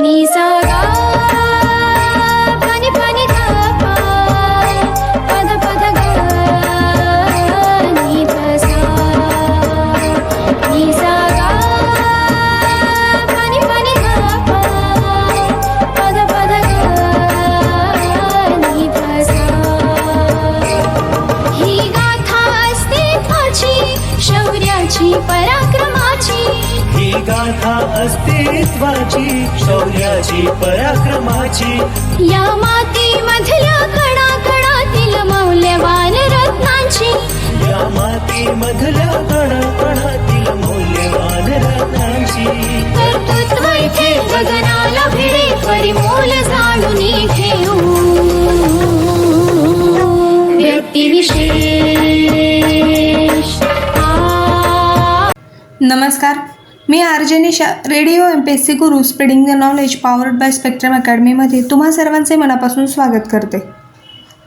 Nisa पराक्रमाची. या मातीमधल्या कणा कणातील मौल्यवान रत्नांची. या माती मधल्या कणाकणातील मौल्यवान रत्नांची. कर्तृत्व इथे गगनाला भिडे परिमोल जाणून घेऊ. व्यक्तिविशेष आ. नमस्कार. मी RJ Nisha radio M P S C Guru spreading the knowledge powered by Spectrum अकॅडमीमध्ये तुम्हा सर्वांचे मनापासून स्वागत करते.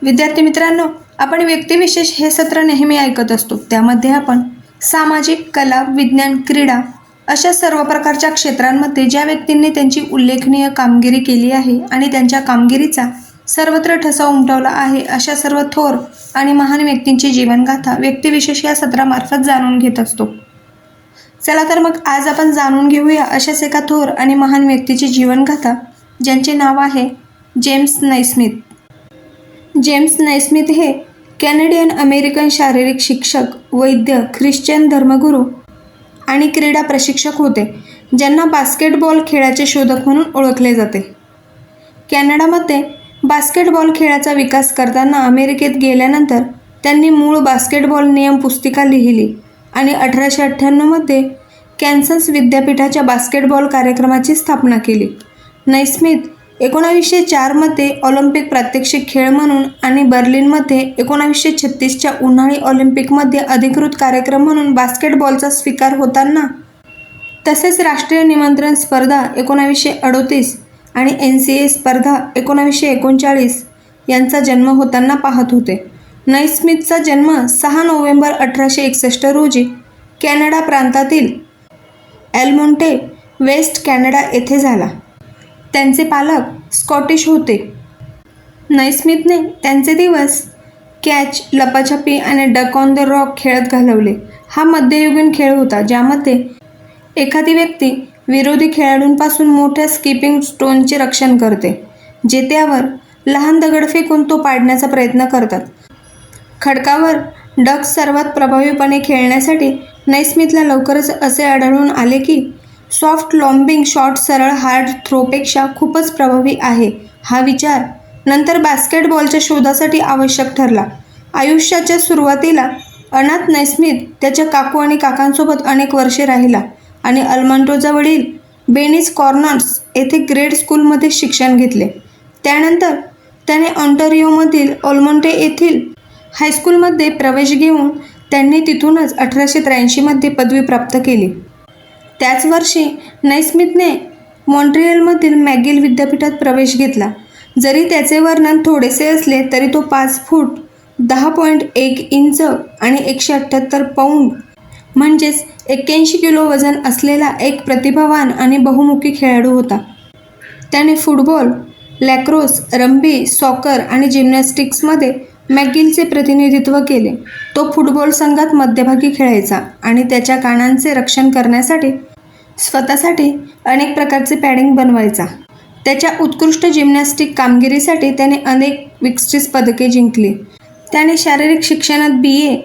विद्यार्थी मित्रांनो आपण व्यक्तिविशेष हे सत्र नेहमी ऐकत असतो. त्यामध्ये आपण सामाजिक कला विज्ञान क्रीडा अशा सर्व प्रकारच्या क्षेत्रांमध्ये ज्या व्यक्तींनी त्यांची उल्लेखनीय कामगिरी केली आहे आणि त्यांच्या कामगिरीचा सर्वत्र ठसा उमटवला आहे अशा सर्व थोर आणि महान व्यक्तींची जीवनगाथा व्यक्तिविशेष या सत्रामार्फत जाणून घेत असतो. चला तर मग आज आपण जाणून घेऊया अशाच एका थोर आणि महान व्यक्तीची जीवनगाथा ज्यांचे नाव आहे जेम्स नैस्मिथ. जेम्स नैस्मिथ हे कॅनेडियन अमेरिकन शारीरिक शिक्षक वैद्य ख्रिश्चन धर्मगुरू आणि क्रीडा प्रशिक्षक होते ज्यांना बास्केटबॉल खेळाचे शोधक म्हणून ओळखले जाते. कॅनडामध्ये बास्केटबॉल खेळाचा विकास करताना अमेरिकेत गेल्यानंतर त्यांनी मूळ बास्केटबॉल नियम पुस्तिका लिहिली. आणि अठराशे अठ्ठ्याण्णवमध्ये कॅन्सस विद्यापीठाच्या बास्केटबॉल कार्यक्रमाची स्थापना केली. नैस्मिथ एकोणावीसशे चारमध्ये ऑलिम्पिक प्रात्यक्षिक खेळ म्हणून आणि बर्लिनमध्ये एकोणावीसशे छत्तीसच्या उन्हाळी ऑलिम्पिकमध्ये अधिकृत कार्यक्रम म्हणून बास्केटबॉलचा स्वीकार होताना तसेच राष्ट्रीय निमंत्रण स्पर्धा एकोणावीसशे अडोतीस आणि एन सी ए स्पर्धा एकोणावीसशे एकोणचाळीस यांचा जन्म होताना पाहत होते. नैस्मिथचा जन्म सहा नोव्हेंबर अठराशे एकसष्ट रोजी कॅनडा प्रांतातील एल्मोंटे वेस्ट कॅनडा येथे झाला. त्यांचे पालक स्कॉटिश होते. नैस्मिथने त्यांचे दिवस कॅच लपाछपी आणि डक ऑन द रॉक खेळत घालवले. हा मध्ययुगीन खेळ होता ज्यामध्ये एखादी व्यक्ती विरोधी खेळाडूंपासून मोठ्या स्किपिंग स्टोनचे रक्षण करते जे त्यावर लहान दगड फेकून तो पाडण्याचा प्रयत्न करतात. खडकावर डक सर्वात प्रभावीपणे खेळण्यासाठी नैस्मिथला लवकरच असे आढळून आले की सॉफ्ट लॉम्बिंग शॉट सरळ हार्ड थ्रोपेक्षा खूपच प्रभावी आहे हा विचार नंतर बास्केटबॉलच्या शोधासाठी आवश्यक ठरला. आयुष्याच्या सुरुवातीला अनाथ नैस्मिथ त्याच्या काकू आणि काकांसोबत अनेक वर्षे राहिला आणि अल्मांटोजवळील बेनिस कॉर्नर्स येथे ग्रेड स्कूलमध्ये शिक्षण घेतले. त्यानंतर त्याने ऑन्टारिओमधील ओल्मोंटे येथील हायस्कूलमध्ये प्रवेश घेऊन त्यांनी तिथूनच अठराशे त्र्याऐंशीमध्ये पदवी प्राप्त केली. त्याच वर्षी नैस्मिथने मॉन्ट्रियलमधील मॅगिल विद्यापीठात प्रवेश घेतला. जरी त्याचे वर्णन थोडेसे असले तरी तो पाच फूट दहा पॉईंट एक इंच आणि एकशे अठ्ठ्याहत्तर पाऊंड म्हणजेच एक्क्याऐंशी किलो वजन असलेला एक प्रतिभावान आणि बहुमुखी खेळाडू होता. त्याने फुटबॉल लॅक्रोस रम्बी सॉकर आणि जिम्नॅस्टिक्समध्ये मॅगिनचे प्रतिनिधित्व केले. तो फुटबॉल संघात मध्यभागी खेळायचा आणि त्याच्या कानांचे रक्षण करण्यासाठी स्वतःसाठी अनेक प्रकारचे पॅडिंग बनवायचा. त्याच्या उत्कृष्ट जिम्नॅस्टिक कामगिरीसाठी त्याने अनेक विक्स्ट्रीस पदके जिंकली. त्याने शारीरिक शिक्षणात बी. ए.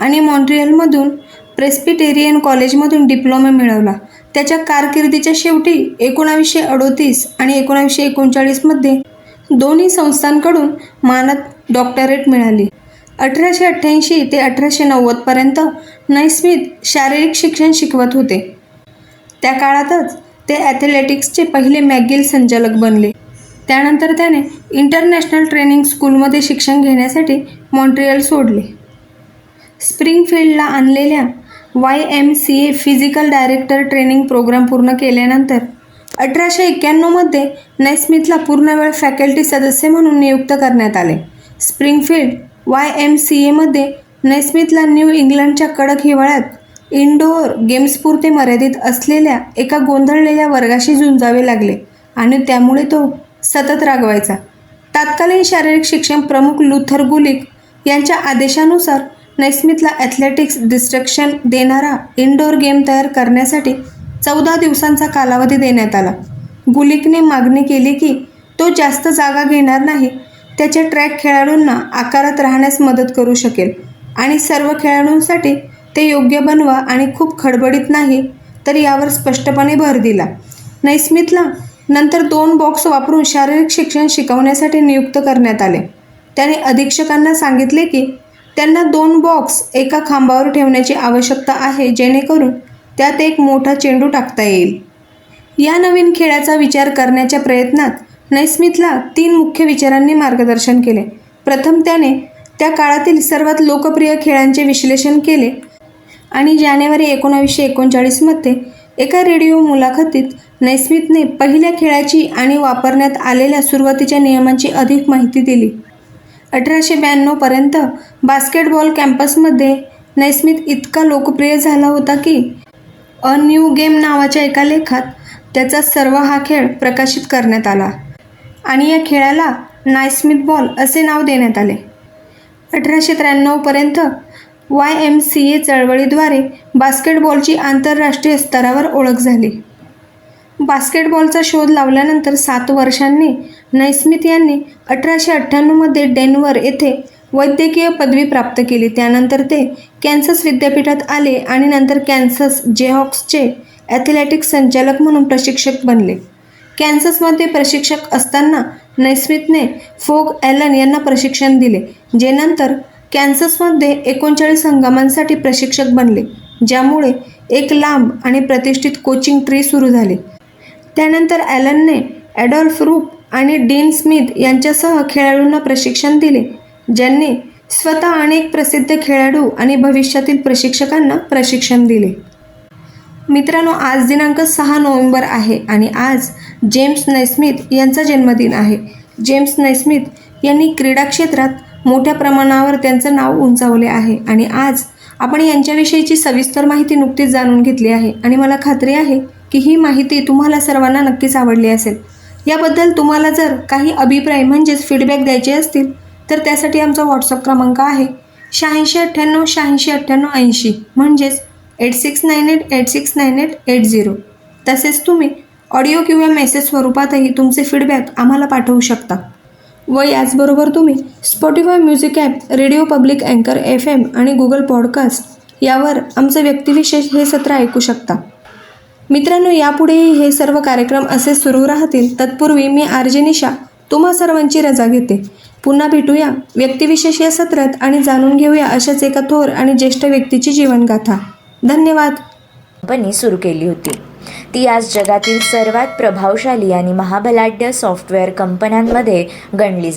आणि मॉन्ट्रियलमधून प्रेस्पिटेरियन कॉलेजमधून डिप्लोमा मिळवला. त्याच्या कारकिर्दीच्या शेवटी एकोणावीसशे अडोतीस आणि एकोणावीसशे एकोणचाळीसमध्ये दोन्ही संस्थांकडून मानद डॉक्टरेट मिळाली. अठराशे अठ्ठ्याऐंशी ते अठराशे नव्वदपर्यंत नैस्मिथ शारीरिक शिक्षण शिकवत होते. त्या काळातच ते ॲथलेटिक्सचे पहिले मॅगिल संचालक बनले. त्यानंतर त्याने इंटरनॅशनल ट्रेनिंग स्कूलमध्ये शिक्षण घेण्यासाठी मॉन्ट्रियल सोडले. स्प्रिंगफील्डला आणलेल्या Y M C A physical director training program पूर्ण केल्यानंतर अठराशे एक्क्याण्णवमध्ये नैस्मिथला पूर्णवेळ फॅकल्टी सदस्य म्हणून नियुक्त करण्यात आले. स्प्रिंगफील्ड वाय एम सी एमध्ये नैस्मिथला न्यू इंग्लंडच्या कडक हिवाळ्यात इनडोअर गेम्सपुरते मर्यादित असलेल्या एका गोंधळलेल्या वर्गाशी झुंजावे लागले आणि त्यामुळे तो सतत रागवायचा. तात्कालीन शारीरिक शिक्षण प्रमुख लुथर गुलिक यांच्या आदेशानुसार नैस्मिथला ॲथलेटिक्स डिस्ट्रक्शन देणारा इनडोअर गेम तयार करण्यासाठी चौदा दिवसांचा कालावधी देण्यात आला. गुलिकने मागणी केली की तो जास्त जागा घेणार नाही. त्याच्या ट्रॅक खेळाडूंना आकारात राहण्यास मदत करू शकेल आणि सर्व खेळाडूंसाठी ते योग्य बनवा आणि खूप खडबडीत नाही तर यावर स्पष्टपणे भर दिला. नैस्मिथला नंतर दोन बॉक्स वापरून शारीरिक शिक्षण शिकवण्यासाठी नियुक्त करण्यात आले. त्याने अधीक्षकांना सांगितले की त्यांना दोन बॉक्स एका खांबावर ठेवण्याची आवश्यकता आहे जेणेकरून त्यात एक मोठा चेंडू टाकता येईल. या नवीन खेळाचा विचार करण्याच्या प्रयत्नात नैस्मिथला तीन मुख्य विचारांनी मार्गदर्शन केले. प्रथम त्याने त्या काळातील सर्वात लोकप्रिय खेळांचे विश्लेषण केले आणि जानेवारी एकोणावीसशे एकोणचाळीसमध्ये एका रेडिओ मुलाखतीत नैस्मिथने पहिल्या खेळाची आणि वापरण्यात आलेल्या सुरुवातीच्या नियमांची अधिक माहिती दिली. अठराशे ब्याण्णवपर्यंत बास्केटबॉल कॅम्पसमध्ये नैस्मिथ इतका लोकप्रिय झाला होता की अ न्यू गेम नावाच्या एका लेखात त्याचा सर्व हा खेळ प्रकाशित करण्यात आला. आणि या खेळाला नायस्मिथ बॉल असे नाव देण्यात आले. अठराशे त्र्याण्णवपर्यंत वाय एम सी ए चळवळीद्वारे बास्केटबॉलची आंतरराष्ट्रीय स्तरावर ओळख झाली. बास्केटबॉलचा शोध लावल्यानंतर सात वर्षांनी नैस्मिथ यांनी अठराशे अठ्ठ्याण्णवमध्ये डेन्वर येथे वैद्यकीय पदवी प्राप्त केली. त्यानंतर ते कॅन्सस विद्यापीठात आले आणि नंतर कॅन्सस जेहॉक्सचे ॲथलेटिक्स संचालक म्हणून प्रशिक्षक बनले. कॅन्ससमध्ये प्रशिक्षक असताना नैस्मिथने फोग ॲलन यांना प्रशिक्षण दिले जे नंतर कॅन्ससमध्ये एकोणचाळीस हंगामांसाठी प्रशिक्षक बनले ज्यामुळे एक लांब आणि प्रतिष्ठित कोचिंग ट्री सुरू झाले. त्यानंतर ॲलनने ॲडॉल्फ रूप आणि डीन स्मिथ यांच्यासह खेळाडूंना प्रशिक्षण दिले. ज्यांनी स्वतः अनेक प्रसिद्ध खेळाडू आणि भविष्यातील प्रशिक्षकांना प्रशिक्षण दिले. मित्रांनो आज दिनांक सहा नोव्हेंबर आहे आणि आज जेम्स नैस्मिथ यांचा जन्मदिन आहे. जेम्स नैस्मिथ यांनी क्रीडा क्षेत्रात मोठ्या प्रमाणावर त्यांचं नाव उंचावले आहे आणि आज आपण यांच्याविषयीची सविस्तर माहिती नुकतीच जाणून घेतली आहे आणि मला खात्री आहे की ही माहिती तुम्हाला सर्वांना नक्कीच आवडली असेल. याबद्दल तुम्हाला जर काही अभिप्राय म्हणजेच फीडबॅक द्यायचे असतील तर त्यासाठी आमचा व्हॉट्सअप क्रमांक आहे शहाऐंशी अठ्ठ्याण्णव शहाऐंशी अठ्ठ्याण्णव ऐंशी. म्हणजेच eight six nine eight eight six nine eight eight zero तसेच तुम्ही ऑडिओ किंवा मेसेज स्वरूपातही तुमचे फीडबॅक आम्हाला पाठवू शकता. व याचबरोबर तुम्ही Spotify music app radio public अँकर एफ एम आणि गुगल पॉडकास्ट यावर आमचं व्यक्तिविशेष हे सत्र ऐकू शकता. मित्रांनो यापुढेही हे सर्व कार्यक्रम असे सुरू राहतील. तत्पूर्वी मी आरजे निशा तुम्हा सर्वांची रजा घेते. पुन्हा भेटूया. व्यक्तिविशेष या सत्रात आणि जाणून घेऊया अशाच एका थोर आणि ज्येष्ठ व्यक्तीची जीवनगाथा. धन्यवाद. कंपनी सुरू केली होती. ती आज जगातील सर्वात प्रभावशाली आणि महाबलाढ्य सॉफ्टवेअर कंपन्यांमध्ये गणली